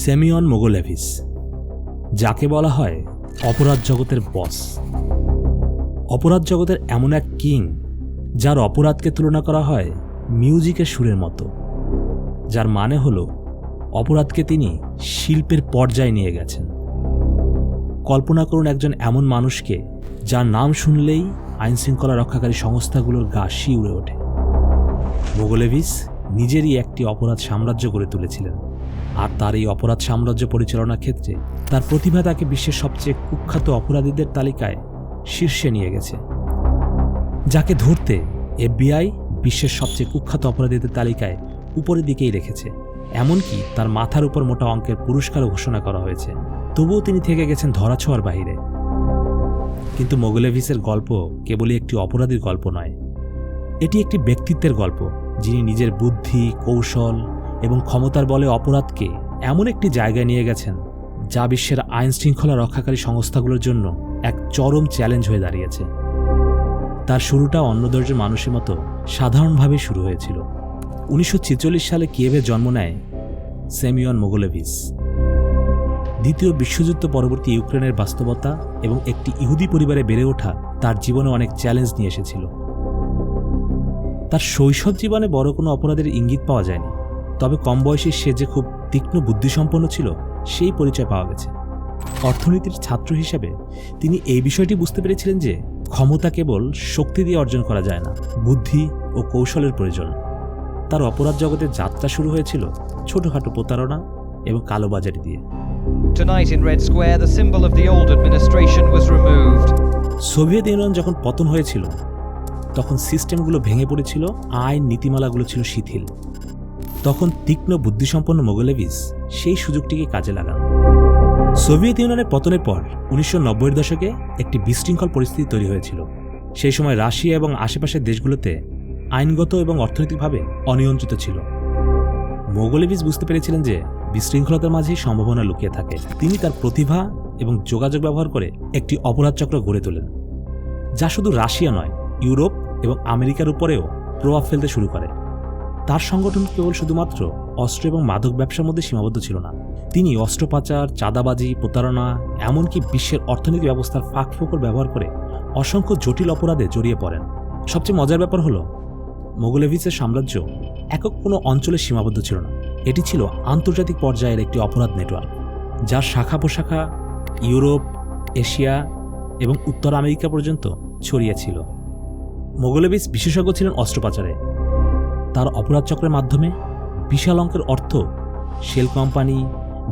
Semyon মোগোলেভিস, যাকে বলা হয় অপরাধ জগতের বস। অপরাধ জগতের এমন এক কিং, যার অপরাধকে তুলনা করা হয় মিউজিকের সুরের মতো, যার মানে হলো অপরাধকে তিনি শিল্পের পর্যায়ে নিয়ে গেছেন। কল্পনা করুন একজন এমন মানুষকে, যার নাম শুনলেই আইনশৃঙ্খলা রক্ষাকারী সংস্থাগুলোর গা শিউড়ে ওঠে। মোগলেভিস নিজেরই একটি অপরাধ সাম্রাজ্য গড়ে তুলেছিলেন। আর তার এই অপরাধ সাম্রাজ্য পরিচালনার ক্ষেত্রে তার প্রতিভা তাকে বিশ্বের সবচেয়ে কুখ্যাত অপরাধীদের তালিকায় শীর্ষে নিয়ে গেছে। যাকে ধরতে এফবিআই বিশ্বের সবচেয়ে কুখ্যাত অপরাধীদের তালিকায় উপরের দিকেই রেখেছে। এমনকি তার মাথার উপর মোটা অঙ্কের পুরস্কারও ঘোষণা করা হয়েছে। তবুও তিনি থেকে গেছেন ধরাছোঁয়ার বাহিরে। কিন্তু মোগলেভিসের গল্প কেবলই একটি অপরাধীর গল্প নয়। এটি একটি ব্যক্তিত্বের গল্প, যিনি নিজের বুদ্ধি, কৌশল এবং ক্ষমতার বলে অপরাধকে এমন একটি জায়গায় নিয়ে গেছেন, যা বিশ্বের আইন শৃঙ্খলা রক্ষাকারী সংস্থাগুলোর জন্য এক চরম চ্যালেঞ্জ হয়ে দাঁড়িয়েছে। তার শুরুটা অন্য দর্জন মানুষের মতো সাধারণভাবে শুরু হয়েছিল। উনিশশো ছেচল্লিশ সালে কিয়েভে জন্ম নেয় সেমিয়ন মোগলেভিস। দ্বিতীয় বিশ্বযুদ্ধ পরবর্তী ইউক্রেনের বাস্তবতা এবং একটি ইহুদি পরিবারে বেড়ে ওঠা তার জীবনে অনেক চ্যালেঞ্জ নিয়ে এসেছিল। তার শৈশব জীবনে বড় কোনো অপরাধের ইঙ্গিত পাওয়া যায়নি। তবে কম বয়সে সে যে খুব তীক্ষ্ণ বুদ্ধিসম্পন্ন ছিল সেই পরিচয় পাওয়া গেছে। অর্থনীতির ছাত্র হিসেবে তিনি এই বিষয়টি বুঝতে পেরেছিলেন যে ক্ষমতা কেবল শক্তি দিয়ে অর্জন করা যায় না বুদ্ধি ও কৌশলের প্রয়োজন। তার অপরাধ জগতের যাত্রা শুরু হয়েছিল ছোটখাটো প্রতারণা এবং কালোবাজারি দিয়ে। Tonight in Red Square, the symbol of the old administration was removed. Soviet Union যখন পতন হয়েছিল তখন সিস্টেমগুলো ভেঙে পড়েছিল আইন নীতিমালাগুলো ছিল শিথিল। তখন তীক্ষ্ণ বুদ্ধিসম্পন্ন মোগলেভিস সেই সুযোগটিকে কাজে লাগান। সোভিয়েত ইউনিয়নের পতনের পর উনিশশো নব্বইয়ের দশকে একটি বিশৃঙ্খল পরিস্থিতি তৈরি হয়েছিল। সেই সময় রাশিয়া এবং আশেপাশের দেশগুলোতে আইনগত এবং অর্থনৈতিকভাবে অনিয়ন্ত্রিত ছিল। মোগলেভিস বুঝতে পেরেছিলেন যে বিশৃঙ্খলতার মাঝেই সম্ভাবনা লুকিয়ে থাকে। তিনি তার প্রতিভা এবং যোগাযোগ ব্যবহার করে একটি অপরাধ চক্র গড়ে তোলেন, যা শুধু রাশিয়া নয়, ইউরোপ এবং আমেরিকার উপরেও প্রভাব ফেলতে শুরু করে। তার সংগঠন কেবল শুধুমাত্র অস্ত্র এবং মাদক ব্যবসার মধ্যে সীমাবদ্ধ ছিল না। তিনি অস্ত্র পাচার চাঁদাবাজি, প্রতারণা, এমনকি বিশ্বের অর্থনীতি ব্যবস্থার ফাঁক ফোকর ব্যবহার করে অসংখ্য জটিল অপরাধে জড়িয়ে পড়েন। সবচেয়ে মজার ব্যাপার হলো মোগলেভিসের সাম্রাজ্য একক কোনো অঞ্চলে সীমাবদ্ধ ছিল না। এটি ছিল আন্তর্জাতিক পর্যায়ের একটি অপরাধ নেটওয়ার্ক, যার শাখা প্রশাখা ইউরোপ, এশিয়া এবং উত্তর আমেরিকা পর্যন্ত ছড়িয়ে ছিল। মোগলেভিস বিশেষজ্ঞ ছিলেন অস্ত্র পাচারে তার অপরাধ চক্রের মাধ্যমে বিশাল অঙ্কের অর্থ শেল কোম্পানি,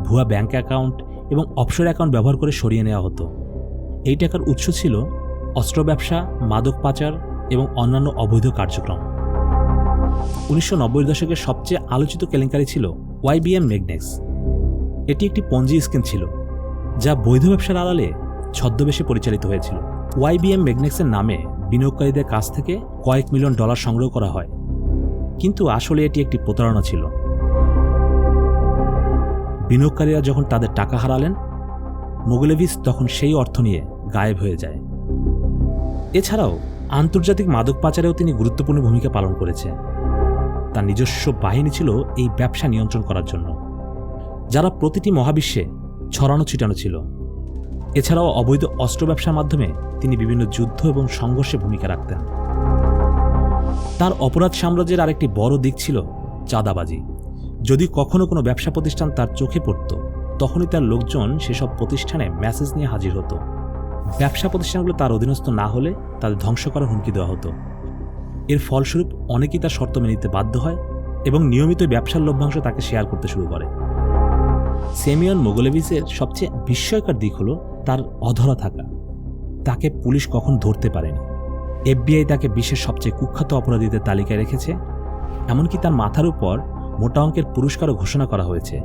ভুয়া ব্যাঙ্ক অ্যাকাউন্ট এবং অফশোর অ্যাকাউন্ট ব্যবহার করে সরিয়ে নেওয়া হতো। এই টাকার উৎস ছিল অস্ত্র ব্যবসা, মাদক পাচার এবং অন্যান্য অবৈধ কার্যক্রম। উনিশশো নব্বই দশকের সবচেয়ে আলোচিত কেলেঙ্কারি ছিল ওয়াইবিএম মেগনেক্স। এটি একটি পঞ্জি স্কিম ছিল, যা বৈধ ব্যবসার আড়ালে ছদ্মবেশে পরিচালিত হয়েছিল। ওয়াইবিএম মেগনেক্সের নামে বিনিয়োগকারীদের কাছ থেকে কয়েক মিলিয়ন ডলার সংগ্রহ করা হয়। কিন্তু আসলে এটি একটি প্রতারণা ছিল। বিনিয়োগকারীরা যখন তাদের টাকা হারালেন মোগলেভিস তখন সেই অর্থ নিয়ে গায়েব হয়ে যায়। এছাড়াও, আন্তর্জাতিক মাদক পাচারেও তিনি গুরুত্বপূর্ণ ভূমিকা পালন করেছে তার নিজস্ব বাহিনী ছিল এই ব্যবসা নিয়ন্ত্রণ করার জন্য, যারা প্রতিটি মহাবিশ্বে ছড়ানো ছিটানো ছিল। এছাড়াও অবৈধ অস্ত্র ব্যবসার মাধ্যমে তিনি বিভিন্ন যুদ্ধ এবং সংঘর্ষে ভূমিকা রাখতেন। তার অপরাধ সাম্রাজ্যের আরেকটি বড় দিক ছিল চাঁদাবাজি। যদি কখনো কোনো ব্যবসা প্রতিষ্ঠান তার চোখে পড়ত, তখনই তার লোকজন সেসব প্রতিষ্ঠানে মেসেজ নিয়ে হাজির হতো। ব্যবসা প্রতিষ্ঠানগুলো তার অধীনস্থ না হলে তাদের ধ্বংস করার হুমকি দেওয়া হতো। এর ফলস্বরূপ অনেকেই তার শর্ত মেনে নিতে বাধ্য হয় এবং নিয়মিত ব্যবসার লভ্যাংশ তাকে শেয়ার করতে শুরু করে। সেমিয়ন মোগলেভিসের সবচেয়ে বিস্ময়কর দিক হলো তার অধরা থাকা। তাকে পুলিশ কখন ধরতে পারেনি? এফবিআই তাকে বিশ্বের সবচেয়ে কুখ্যাত অপরাধীদের তালিকায় রেখেছে, এমনকি তার মাথার উপর মোটা অঙ্কের পুরস্কারও ঘোষণা করা হয়েছে।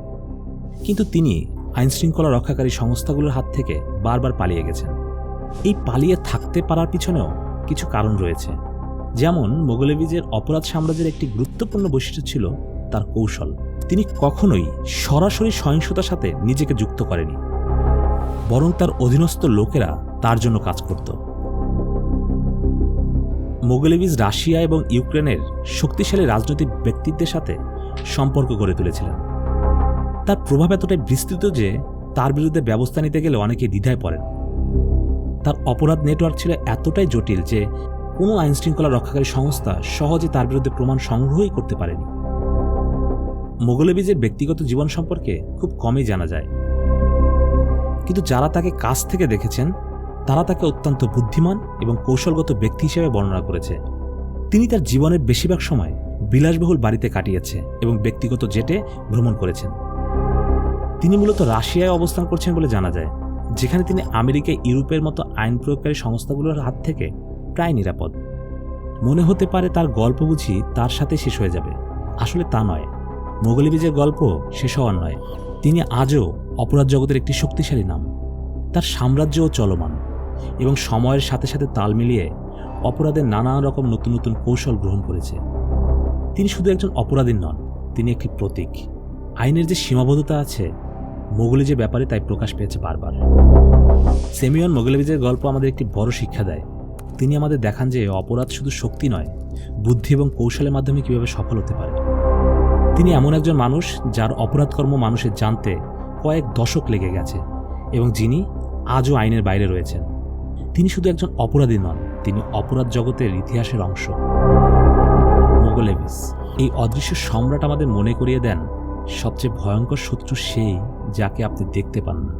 কিন্তু তিনি আইনশৃঙ্খলা রক্ষাকারী সংস্থাগুলোর হাত থেকে বারবার পালিয়ে গেছেন। এই পালিয়ে থাকতে পারার পিছনেও কিছু কারণ রয়েছে। যেমন মোগলেভিজের অপরাধ সাম্রাজ্যের একটি গুরুত্বপূর্ণ বৈশিষ্ট্য ছিল তার কৌশল। তিনি কখনোই সরাসরি সহিংসতার সাথে নিজেকে যুক্ত করেনি, বরং তার অধীনস্থ লোকেরা তার জন্য কাজ করত। মোগলেভিজ রাশিয়া এবং ইউক্রেনের শক্তিশালী রাজনৈতিক ব্যক্তিত্বের সাথে সম্পর্ক গড়ে তুলেছিলেন। তার প্রভাব এতটাই বিস্তৃত যে তার বিরুদ্ধে ব্যবস্থা নিতে গেলে অনেকে দ্বিধায় পড়েন। তার অপরাধ নেটওয়ার্ক ছিল এতটাই জটিল যে কোনো আইন শৃঙ্খলা রক্ষাকারী সংস্থা সহজে তার বিরুদ্ধে প্রমাণ সংগ্রহই করতে পারেনি। মোগলেবিজের ব্যক্তিগত জীবন সম্পর্কে খুব কমই জানা যায়। কিন্তু যারা তাকে কাছ থেকে দেখেছেন তারা তাকে অত্যন্ত বুদ্ধিমান এবং কৌশলগত ব্যক্তি হিসেবে বর্ণনা করেছে। তিনি তার জীবনের বেশিরভাগ সময় বিলাসবহুল বাড়িতে কাটিয়েছে এবং ব্যক্তিগত জেটে ভ্রমণ করেছেন। তিনি মূলত রাশিয়ায় অবস্থান করছেন বলে জানা যায়, যেখানে তিনি আমেরিকা, ইউরোপের মতো আইন প্রয়োগকারী সংস্থাগুলোর হাত থেকে প্রায় নিরাপদ। মনে হতে পারে তার গল্প বুঝি তার সাথে শেষ হয়ে যাবে। আসলে তা নয়। মোগলিবিজের গল্প শেষ হওয়ার নয়। তিনি আজও অপরাধ জগতের একটি শক্তিশালী নাম। তার সাম্রাজ্যও চলমান। এবং সময়ের সাথে সাথে তাল মিলিয়ে অপরাধের নানা রকম নতুন নতুন কৌশল গ্রহণ করেছে। তিনি শুধু একজন অপরাধী নন, তিনি একটি প্রতীক। আইনের যে সীমাবদ্ধতা আছে, মোগলি যে ব্যাপারে তাই প্রকাশ পেয়েছে বারবার। সেমিয়ন মোগলেবিজের গল্প আমাদের একটি বড় শিক্ষা দেয়। তিনি আমাদের দেখান যে অপরাধ শুধু শক্তি নয়, বুদ্ধি এবং কৌশলের মাধ্যমে কীভাবে সফল হতে পারে। তিনি এমন একজন মানুষ যার অপরাধকর্ম মানুষের জানতে কয়েক দশক লেগে গেছে এবং যিনি আজও আইনের বাইরে রয়েছেন। তিনি শুধু একজন অপরাধী নন, তিনি অপরাধ জগতের ইতিহাসের অংশ। মোগলেভিস, এই অদৃশ্য সম্রাট আমাদের মনে করিয়ে দেন, সবচেয়ে ভয়ঙ্কর শত্রু সেই যাকে আপনি দেখতে পান না।